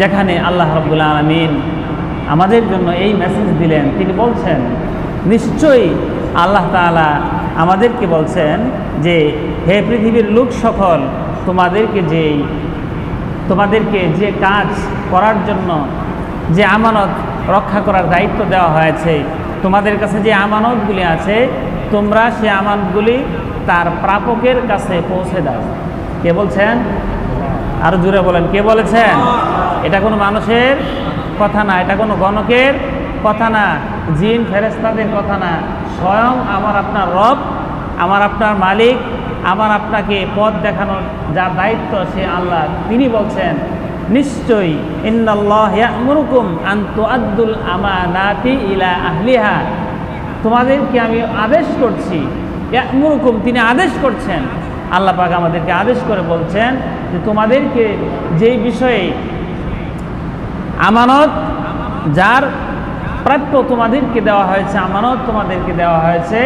যেখানে আল্লাহ রব্বুল আলমিন আমাদের জন্য এই মেসেজ দিলেন, তিনি বলছেন, নিশ্চয়ই আল্লাহ তাআলা আমাদেরকে বলছেন যে, হে পৃথিবীর লোক সকল, তোমাদেরকে যেই, তোমাদেরকে যে কাজ করার জন্য যে আমানত রক্ষা করার দায়িত্ব দেওয়া হয়েছে, তোমাদের কাছে যে আমানতগুলি আছে, তোমরা সে আমানতগুলি তার প্রাপকের কাছে পৌঁছে দাও। কে বলছেন? আরও জুড়ে বলেন, কে বলেছেন? এটা কোনো মানুষের কথা না, এটা কোনো গণকের কথা না, জিন ফেরেস্তাদের কথা না। স্বয়ং আমার আপনার রব, আমার আপনার মালিক, আমার আপনাকে পথ দেখানোর যার দায়িত্ব সে আল্লাহ। তিনি বলছেন, নিশ্চয়ই আমানাতি ইলা আহলিহা। তোমাদেরকে আমি আদেশ করছি, ইয়ামুরুকুম তিনি আদেশ করছেন। আল্লাহ পাক আমাদেরকে আদেশ করে বলছেন যে তোমাদেরকে যেই বিষয়ে আমানত যার প্রাপ্য তোমাদেরকে দেওয়া হয়েছে আমানত তোমাদেরকে দেওয়া হয়েছে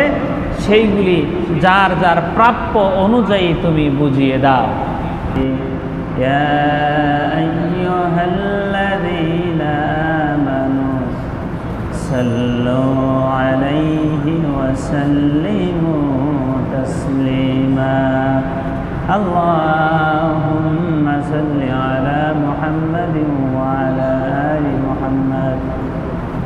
সেইগুলি যার যার প্রাপ্য অনুযায়ী তুমি বুঝিয়ে দাও يا أيها الذين آمنوا صلوا عليه وسلموا تسليما اللهم صل على محمد وعلى آل محمد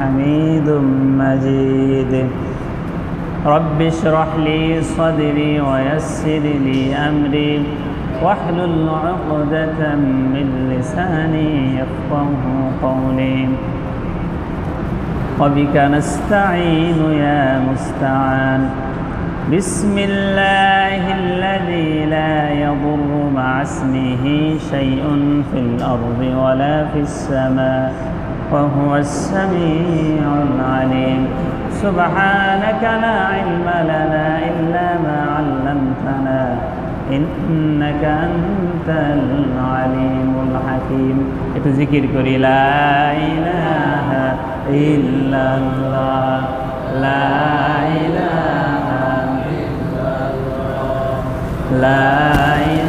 حميد مجيد. رب اشرح لي صدري ويسر لي أمري. واحلل عقدة من لساني يفقه قولي. وبك نستعين يا مستعان. بسم الله الذي لا يضر مع اسمه شيء في الأرض ولا في السماء. وهو السميع العليم. سبحانك لا علم لنا إلا ما علمتنا إنك أنت العليم الحكيم. تذكر كري لا إله إلا الله لا إله إلا الله لا إله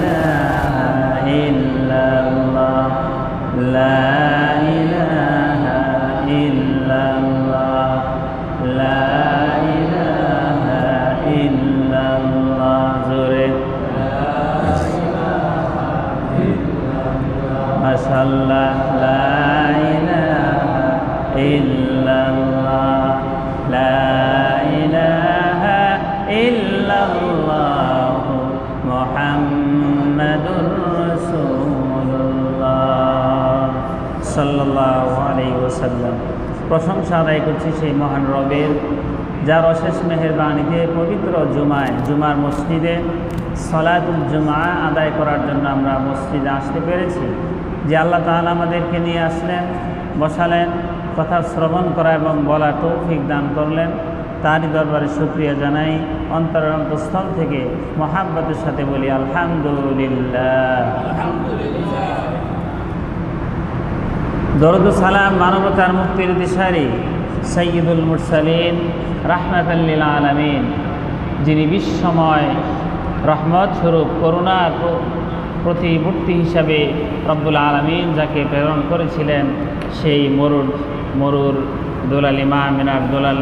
আলাইহি ওয়াসাল্লাম। প্রশংসা আদায় করছি সেই মহান রবের, যার অশেষ মেহেরবাণীতে পবিত্র জুমায়, জুমার মসজিদে সলাতুল জুমা আদায় করার জন্য আমরা মসজিদে আসতে পেরেছি। যে আল্লাহ তাআলা আমাদেরকে নিয়ে আসলেন, বসালেন, কথা শ্রবণ করা এবং বলা তৌফিক দান করলেন। তারই দরবারে শুক্রিয়া জানাই। অন্তরের অন্তঃস্থল থেকে মহাব্বতের সাথে বলি, আলহামদুলিল্লাহ। দরদ সালাম মানবতার মুক্তির দিশারি সৈয়দুল মুরসালিন রাহমাতাল্লিল আলমিন, যিনি বিশ্বময় রহমত স্বরূপ করুণার প্র- প্রতিমূর্তি হিসাবে রব্বুল আলমিন যাকে প্রেরণ করেছিলেন, সেই মরুর মরুর দোলাল ইমাম মিনার দোলাল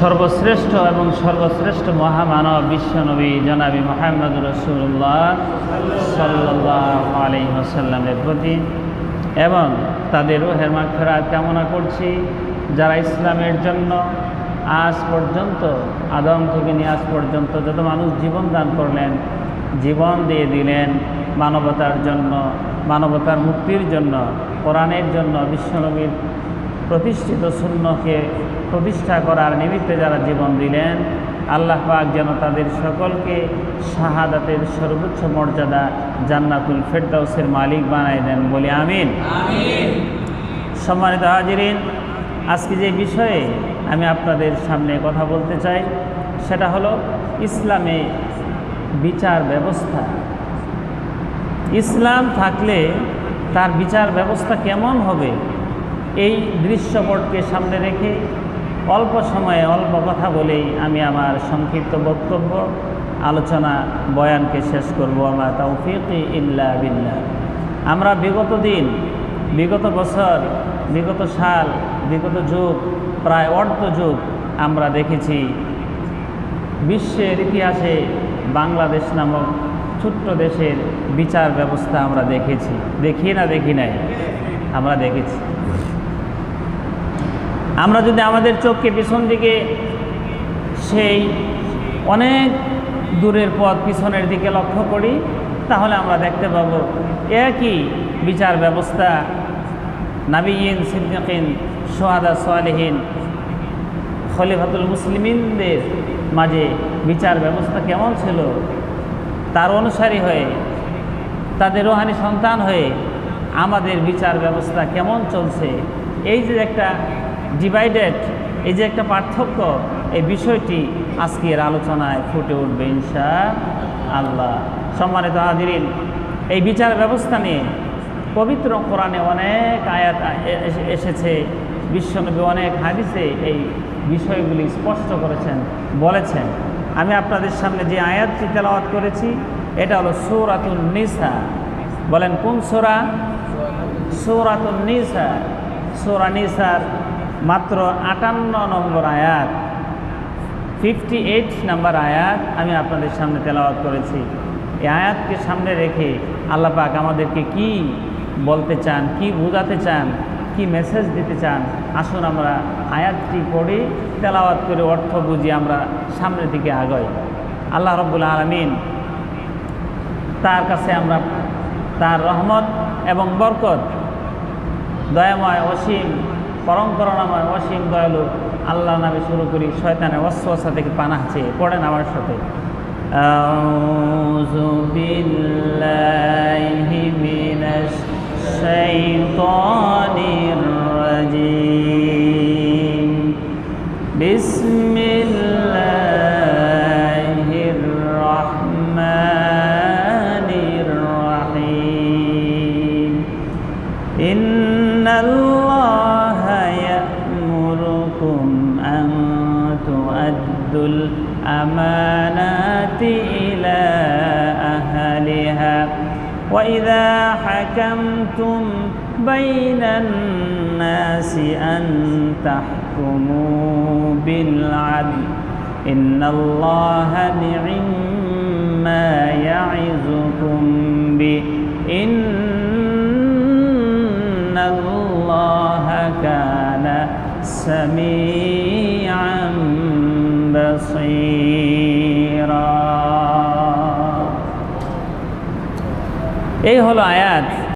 সর্বশ্রেষ্ঠ এবং সর্বশ্রেষ্ঠ মহামানব বিশ্বনবী জনাবি মোহাম্মদ রসুল্লাহ সাল্লাহ আলী আসাল্লামের প্রতি এবং তাদের রোহের মাগফেরাত কামনা করছি যারা ইসলামের জন্য আজ পর্যন্ত, আদম থেকে নিয়ে আজ পর্যন্ত যত মানুষ জীবন দান করলেন, জীবন দিয়ে দিলেন মানবতার জন্য, মানবতার মুক্তির জন্য, কোরআনের জন্য, বিশ্বনবীর প্রতিষ্ঠিত শূন্যকে প্রতিষ্ঠা করার নিমিত্তে যারা জীবন দিলেন আল্লাহ পাক যেন তাদের সকলকে শাহাদাতের সর্বোচ্চ মর্যাদা জান্নাতুল ফেরদাউসের মালিক বানাই দেন বলে আমিন। সম্মানিত হাজিরিন আজকে যে বিষয়ে আমি আপনাদের সামনে কথা বলতে চাই সেটা হলো ইসলামে বিচার ব্যবস্থা। ইসলাম থাকলে তার বিচার ব্যবস্থা কেমন হবে? এই দৃশ্যপটকে সামনে রেখে অল্প সময়ে অল্প কথা বলেই আমি আমার সংক্ষিপ্ত বক্তব্য, আলোচনা, বয়ানকে শেষ করব। আমার তৌফিক ইল্লা বিল্লাহ। আমরা বিগত দিন, বিগত বছর, বিগত সাল, বিগত যুগ, প্রায় অর্ধ যুগ আমরা দেখেছি বিশ্বের ইতিহাসে বাংলাদেশ নামক ছোট্ট দেশের বিচার ব্যবস্থা আমরা দেখেছি। দেখি না, দেখি নাই? আমরা দেখেছি। আমরা যদি আমাদের চোখকে পিছন দিকে সেই অনেক দূরের পথ পিছনের দিকে লক্ষ্য করি, তাহলে আমরা দেখতে পাব একই বিচার ব্যবস্থা নাবিয়িন, সিদ্দিকিন সোহাদা সোয়ালিহীন খলিফাতুল মুসলিমিনদের মাঝে বিচার ব্যবস্থা কেমন ছিল? তার অনুসারী হয়ে, তাদের রোহানি সন্তান হয়ে আমাদের বিচার ব্যবস্থা কেমন চলছে? এই যে একটা ডিভাইডেড এই যে একটা পার্থক্য, এই বিষয়টি আজকের আলোচনায় ফুটে উঠবে ইনশা আল্লাহ সম্মানিত হাজিরিন, এই বিচার ব্যবস্থা নিয়ে পবিত্র কোরআনে অনেক আয়াত এসেছে, বিশ্বনবী অনেক হাদিসে এই বিষয়গুলি স্পষ্ট করেছেন, বলেছেন। আমি আপনাদের সামনে যে আয়াতটি তেলাওয়াত করেছি, এটা হলো সৌরাতুল নিসা। বলেন কোন সোরা? সৌরাতুল নিসা। সৌরা নিসার মাত্র আটান্ন নম্বর আয়াত ফিফটি এইট নাম্বার আয়াত আমি আপনাদের সামনে তেলাওয়াত করেছি। এই আয়াতকে সামনে রেখে আল্লাহ পাক আমাদেরকে কি বলতে চান, কি বোঝাতে চান, কি মেসেজ দিতে চান, আসুন আমরা আয়াতটি পড়ে, তেলাওয়াত করে অর্থ বুঝি আমরা সামনের দিকে আগাই। আল্লাহ রব্বুল আলমিন তার কাছে আমরা তার রহমত এবং বরকত, দয়াময় অসীম পরম করুণাময় অসীম দয়ালু আল্লাহ নামে শুরু করি, শয়তানের অস্বসা থেকে পানা চেয়ে পড়েন আমার সাথে। وإذا حكمتم بين الناس أن تحكموا بالعدل إن الله نعم ما يعظكم به إن الله كان سميعا এই হলো আয়াত।